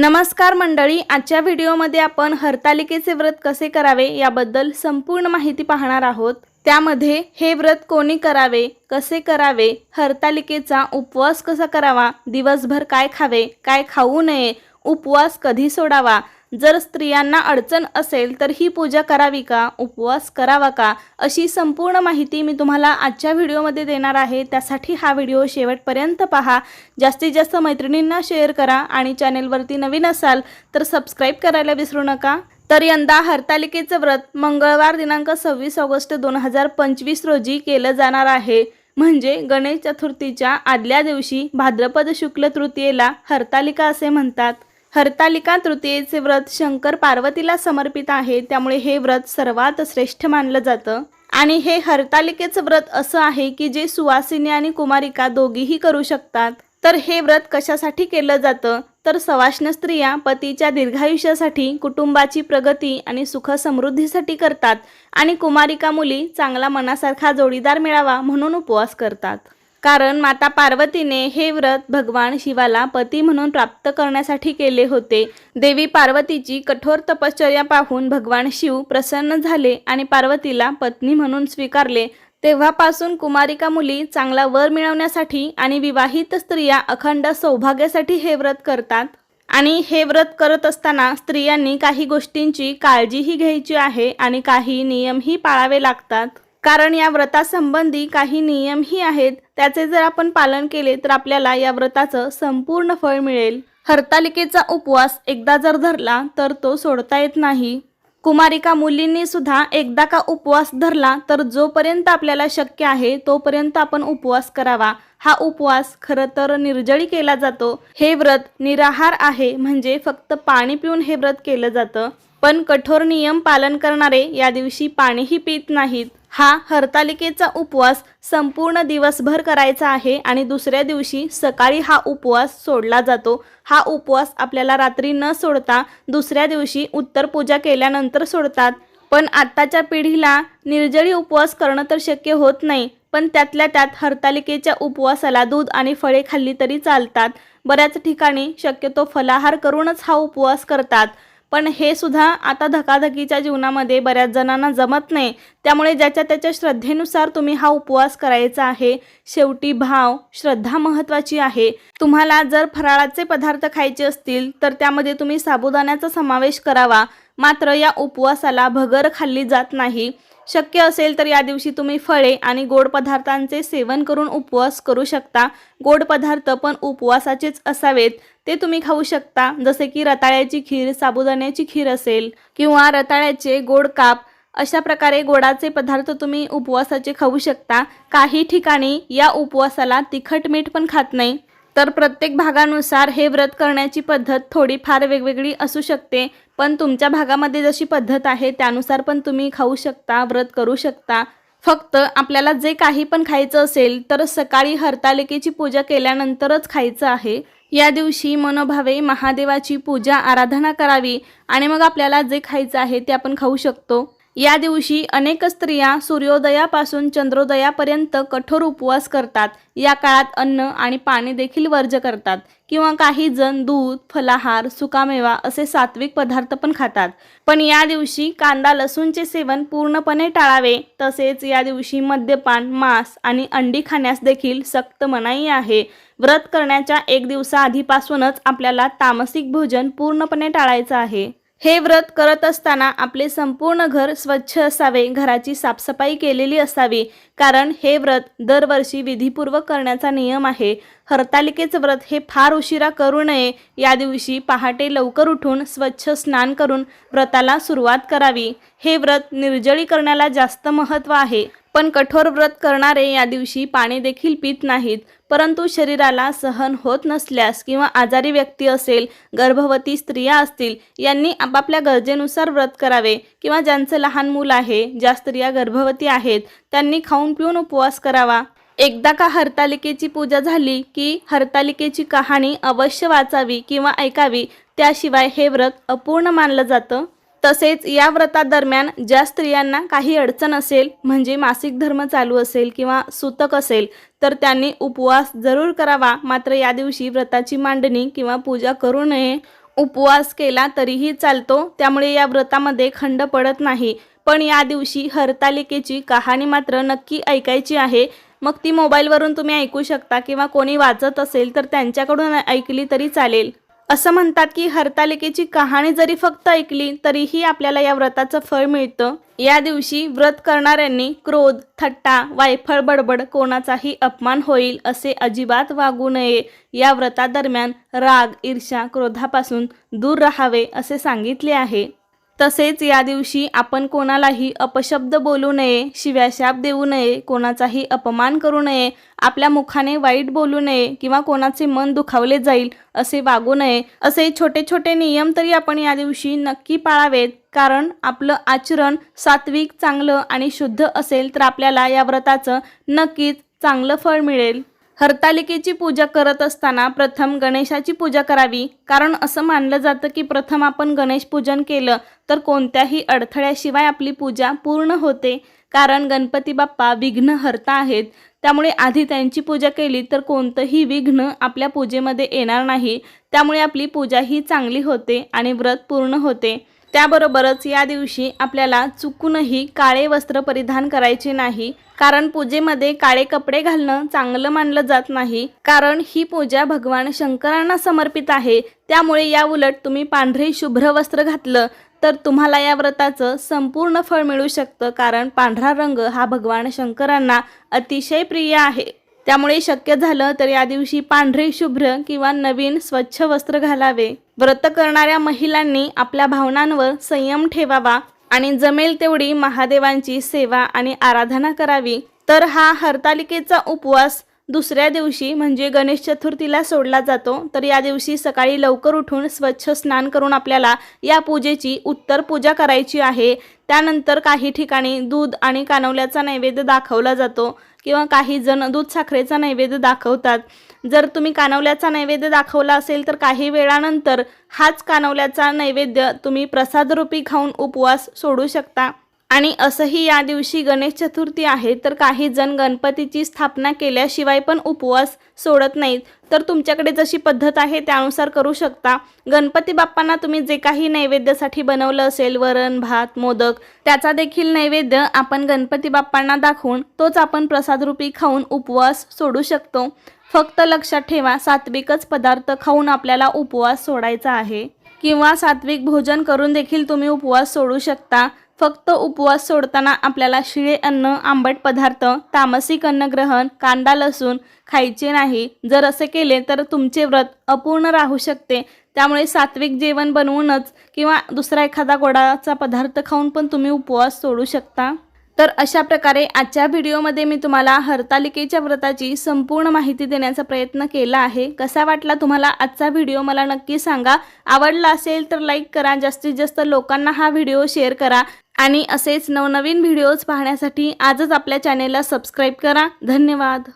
नमस्कार मंडळी आजच्या व्हिडिओमध्ये आपण हरतालिकेचे व्रत कसे करावे याबद्दल संपूर्ण माहिती पाहणार आहोत. त्यामध्ये हे व्रत कोणी करावे कसे करावे हरतालिकेचा उपवास कसा करावा दिवसभर काय खावे काय खाऊ नये उपवास कधी सोडावा जर स्त्रियांना अडचण असेल तर ही पूजा करावी का? उपवास करावा का? अशी संपूर्ण माहिती मी तुम्हाला आजच्या व्हिडिओमध्ये देणार आहे. त्यासाठी हा व्हिडिओ शेवटपर्यंत पहा. जास्तीत जास्त मैत्रिणींना शेअर करा आणि चॅनेलवरती नवीन असाल तर सबस्क्राईब करायला विसरू नका. तर यंदा हरतालिकेचं व्रत मंगळवार दिनांक सव्वीस ऑगस्ट दोन हजार पंचवीस रोजी केलं जाणार आहे. म्हणजे गणेश चतुर्थीच्या आदल्या दिवशी भाद्रपद शुक्ल तृतीयेला हरतालिका असे म्हणतात. हरतालिका तृतीयेचे व्रत शंकर पार्वतीला समर्पित आहे. त्यामुळे हे व्रत सर्वात श्रेष्ठ मानलं जातं. आणि हे हरतालिकेचं व्रत असं आहे की जे सुवासिनी आणि कुमारिका दोघीही करू शकतात. तर हे व्रत कशासाठी केलं जातं? तर सवाष्ण स्त्रिया पतीच्या दीर्घायुष्यासाठी कुटुंबाची प्रगती आणि सुख समृद्धीसाठी करतात. आणि कुमारिका मुली चांगला मनासारखा जोडीदार मिळावा म्हणून उपवास करतात. कारण माता पार्वतीने हे व्रत भगवान शिवाला पती म्हणून प्राप्त करण्यासाठी केले होते. देवी पार्वतीची कठोर तपश्चर्या पाहून भगवान शिव प्रसन्न झाले आणि पार्वतीला पत्नी म्हणून स्वीकारले. तेव्हापासून कुमारिका मुली चांगला वर मिळवण्यासाठी आणि विवाहित स्त्रिया अखंड सौभाग्यासाठी हे व्रत करतात. आणि हे व्रत करत असताना स्त्रियांनी काही गोष्टींची काळजीही घ्यायची आहे आणि काही नियमही पाळावे लागतात. कारण या व्रतासंबंधी काही नियमही आहेत. त्याचे जर आपण पालन केले तर आपल्याला या व्रताचं संपूर्ण फळ मिळेल. हरतालिकेचा उपवास एकदा जर धरला तर तो सोडता येत नाही. कुमारिका मुलींनी सुद्धा एकदा का उपवास धरला तर जोपर्यंत आपल्याला शक्य आहे तोपर्यंत आपण उपवास करावा. हा उपवास खरं तर निर्जळी केला जातो. हे व्रत निराहार आहे म्हणजे फक्त पाणी पिऊन हे व्रत केलं जातं. पण कठोर नियम पालन करणारे या दिवशी पाणीही पित नाहीत. हा हरतालिकेचा उपवास संपूर्ण दिवसभर करायचा आहे आणि दुसऱ्या दिवशी सकाळी हा उपवास सोडला जातो. हा उपवास आपल्याला रात्री न सोडता दुसऱ्या दिवशी उत्तर पूजा केल्यानंतर सोडतात. पण आत्ताच्या पिढीला निर्जळी उपवास करणं तर शक्य होत नाही पण त्यातल्या त्यात हरतालिकेच्या उपवासाला दूध आणि फळे खाल्ली तरी चालतात. बऱ्याच ठिकाणी शक्यतो फलाहार करूनच हा उपवास करतात. पण हे सुद्धा आता धकाधकीच्या जीवनामध्ये बऱ्याच जणांना जमत नाही. त्यामुळे ज्याच्या त्याच्या श्रद्धेनुसार तुम्ही हा उपवास करायचा आहे शेवटी भाव श्रद्धा महत्त्वाची आहे. तुम्हाला जर फराळाचे पदार्थ खायचे असतील तर त्यामध्ये तुम्ही साबुदाण्याचा समावेश करावा. मात्र या उपवासाला भगर खाल्ली जात नाही. शक्य असेल तर या दिवशी तुम्ही फळे आणि गोड पदार्थांचे सेवन करून उपवास करू शकता. गोड पदार्थ पण उपवासाचेच असावेत. ते तुम्ही खाऊ शकता. जसे की रताळ्याची खीर साबुदाण्याची खीर असेल किंवा रताळ्याचे गोड काप अशा प्रकारे गोडाचे पदार्थ तुम्ही उपवासाचे खाऊ शकता. काही ठिकाणी या उपवासाला तिखट मीठ पण खात नाही. तर प्रत्येक भागानुसार हे व्रत करण्याची पद्धत थोडीफार वेगवेगळी असू शकते. पण तुमच्या भागामध्ये जशी पद्धत आहे त्यानुसार पण तुम्ही खाऊ शकता व्रत करू शकता. फक्त आपल्याला जे काही पण खायचं असेल तर सकाळी हरतालिकेची पूजा केल्यानंतरच खायचं आहे. या दिवशी मनोभावे महादेवाची पूजा आराधना करावी आणि मग आपल्याला जे खायचं आहे ते आपण खाऊ शकतो. या दिवशी अनेक स्त्रिया सूर्योदयापासून चंद्रोदयापर्यंत कठोर उपवास करतात. या काळात अन्न आणि पाणी देखील वर्ज करतात. किंवा काही जण दूध फलाहार सुकामेवा असे सात्विक पदार्थ पण खातात. पण या दिवशी कांदा लसूणचे सेवन पूर्णपणे टाळावे. तसेच या दिवशी मद्यपान मांस आणि अंडी खाण्यास देखील सक्त मनाई आहे. व्रत करण्याच्या एक दिवसाआधीपासूनच आपल्याला तामसिक भोजन पूर्णपणे टाळायचं आहे. हे व्रत करत असताना आपले संपूर्ण घर स्वच्छ असावे घराची साफसफाई केलेली असावी. कारण हे व्रत दरवर्षी विधीपूर्वक करण्याचा नियम आहे. हरतालिकेचं व्रत हे फार उशिरा करू नये. या दिवशी पहाटे लवकर उठून स्वच्छ स्नान करून व्रताला सुरुवात करावी. हे व्रत निर्जळी करण्याला जास्त महत्त्व आहे. पण कठोर व्रत करणारे या दिवशी पाणी देखील पित नाहीत. परंतु शरीराला सहन होत नसल्यास किंवा आजारी व्यक्ती असेल गर्भवती स्त्रिया असतील यांनी आपापल्या गरजेनुसार व्रत करावे. किंवा ज्यांचं लहान मूल आहे ज्या स्त्रिया गर्भवती आहेत त्यांनी खाऊन पिऊन उपवास करावा. एकदा का हरतालिकेची पूजा झाली की हरतालिकेची कहाणी अवश्य वाचावी किंवा ऐकावी त्याशिवाय हे व्रत अपूर्ण मानलं जातं. तसेच या व्रतादरम्यान ज्या स्त्रियांना काही अडचण असेल म्हणजे मासिक धर्म चालू असेल किंवा सूतक असेल तर त्यांनी उपवास जरूर करावा. मात्र या दिवशी व्रताची मांडणी किंवा पूजा करू नये. उपवास केला तरीही चालतो त्यामुळे या व्रतामध्ये खंड पडत नाही. पण या दिवशी हरतालिकेची कहाणी मात्र नक्की ऐकायची आहे. मग ती मोबाईलवरून तुम्ही ऐकू शकता किंवा कोणी वाचत असेल तर त्यांच्याकडून ऐकली तरी चालेल. असं म्हणतात की हरतालिकेची कहाणी जरी फक्त ऐकली तरीही आपल्याला या व्रताचं फळ मिळतं. या दिवशी व्रत करणाऱ्यांनी क्रोध थट्टा वायफळ बडबड कोणाचाही अपमान होईल असे अजिबात वागू नये. या व्रतादरम्यान राग ईर्ष्या क्रोधापासून दूर राहावे असे सांगितले आहे. तसेच या दिवशी आपण कोणालाही अपशब्द बोलू नये शिव्याशाप देऊ नये कोणाचाही अपमान करू नये आपल्या मुखाने वाईट बोलू नये किंवा कोणाचे मन दुखावले जाईल असे वागू नये असे छोटे छोटे नियम तरी आपण या दिवशी नक्की पाळावेत. कारण आपलं आचरण सात्विक चांगलं आणि शुद्ध असेल तर आपल्याला या व्रताचं नक्कीच चांगलं फळ मिळेल. हरतालिकेची पूजा करत असताना प्रथम गणेशाची पूजा करावी. कारण असं मानलं जातं की प्रथम आपण गणेश पूजन केलं तर कोणत्याही अडथळ्याशिवाय आपली पूजा पूर्ण होते. कारण गणपती बाप्पा विघ्न हरता आहेत. त्यामुळे आधी त्यांची पूजा केली तर कोणतंही विघ्न आपल्या पूजेमध्ये येणार नाही. त्यामुळे आपली पूजा ही चांगली होते आणि व्रत पूर्ण होते. त्याबरोबरच या दिवशी आपल्याला चुकूनही काळे वस्त्र परिधान करायचे नाही कारण पूजेमध्ये काळे कपडे घालणं चांगलं मानलं जात नाही कारण ही पूजा भगवान शंकरांना समर्पित आहे. त्यामुळे या उलट तुम्ही पांढरे शुभ्र वस्त्र घातलं तर तुम्हाला या व्रताचं संपूर्ण फळ मिळू शकतं कारण पांढरा रंग हा भगवान शंकरांना अतिशय प्रिय आहे. त्यामुळे शक्य झालं तर या दिवशी पांढरे शुभ्र किंवा नवीन स्वच्छ वस्त्र घालावे. व्रत करणाऱ्या महिलांनी आपल्या भावनांवर संयम ठेवावा आणि जमेल तेवढी महादेवांची सेवा आणि आराधना करावी. तर हा हरतालिकेचा उपवास दुसऱ्या दिवशी म्हणजे गणेश चतुर्थीला सोडला जातो तर या दिवशी सकाळी लवकर उठून स्वच्छ स्नान करून आपल्याला या पूजेची उत्तर पूजा करायची आहे. त्यानंतर काही ठिकाणी दूध आणि कानवल्याचा नैवेद्य दाखवला जातो किंवा काही जण दूध साखरेचा नैवेद्य दाखवतात. जर तुम्ही कानवल्याचा नैवेद्य दाखवला असेल तर काही वेळानंतर हाच कानवल्याचा नैवेद्य तुम्ही प्रसादरूपी खाऊन उपवास सोडू शकता. आणि असंही या दिवशी गणेश चतुर्थी आहे तर काही जण गणपतीची स्थापना केल्याशिवाय पण उपवास सोडत नाहीत. तर तुमच्याकडे जशी पद्धत आहे त्यानुसार करू शकता. गणपती बाप्पांना तुम्ही जे काही नैवेद्यासाठी बनवलं असेल वरण भात मोदक त्याचा देखील नैवेद्य आपण गणपती बाप्पांना दाखवून तोच आपण प्रसादरूपी खाऊन उपवास सोडू शकतो. फक्त लक्षात ठेवा सात्विकच पदार्थ खाऊन आपल्याला उपवास सोडायचा आहे. किंवा सात्विक भोजन करून देखील तुम्ही उपवास सोडू शकता. फक्त उपवास सोडताना आपल्याला शिळे अन्न आंबट पदार्थ तामसिक अन्नग्रहण कांदा लसूण खायचे नाही. जर असे केले तर तुमचे व्रत अपूर्ण राहू शकते. त्यामुळे सात्विक जेवण बनवूनच किंवा दुसरा एखादा गोडाचा पदार्थ खाऊन पण तुम्ही उपवास सोडू शकता. तर अशा प्रकारे आजच्या व्हिडिओमध्ये मी तुम्हाला हरतालिकेच्या व्रताची संपूर्ण माहिती देण्याचा प्रयत्न केला आहे. कसा वाटला तुम्हाला आजचा व्हिडिओ मला नक्की सांगा. आवडला असेल तर लाईक करा. जास्तीत जास्त लोकांना हा व्हिडिओ शेअर करा. आणि असेच नवनवीन व्हिडिओज पाहण्यासाठी आजच आपल्या चॅनेलला सबस्क्राईब करा. धन्यवाद.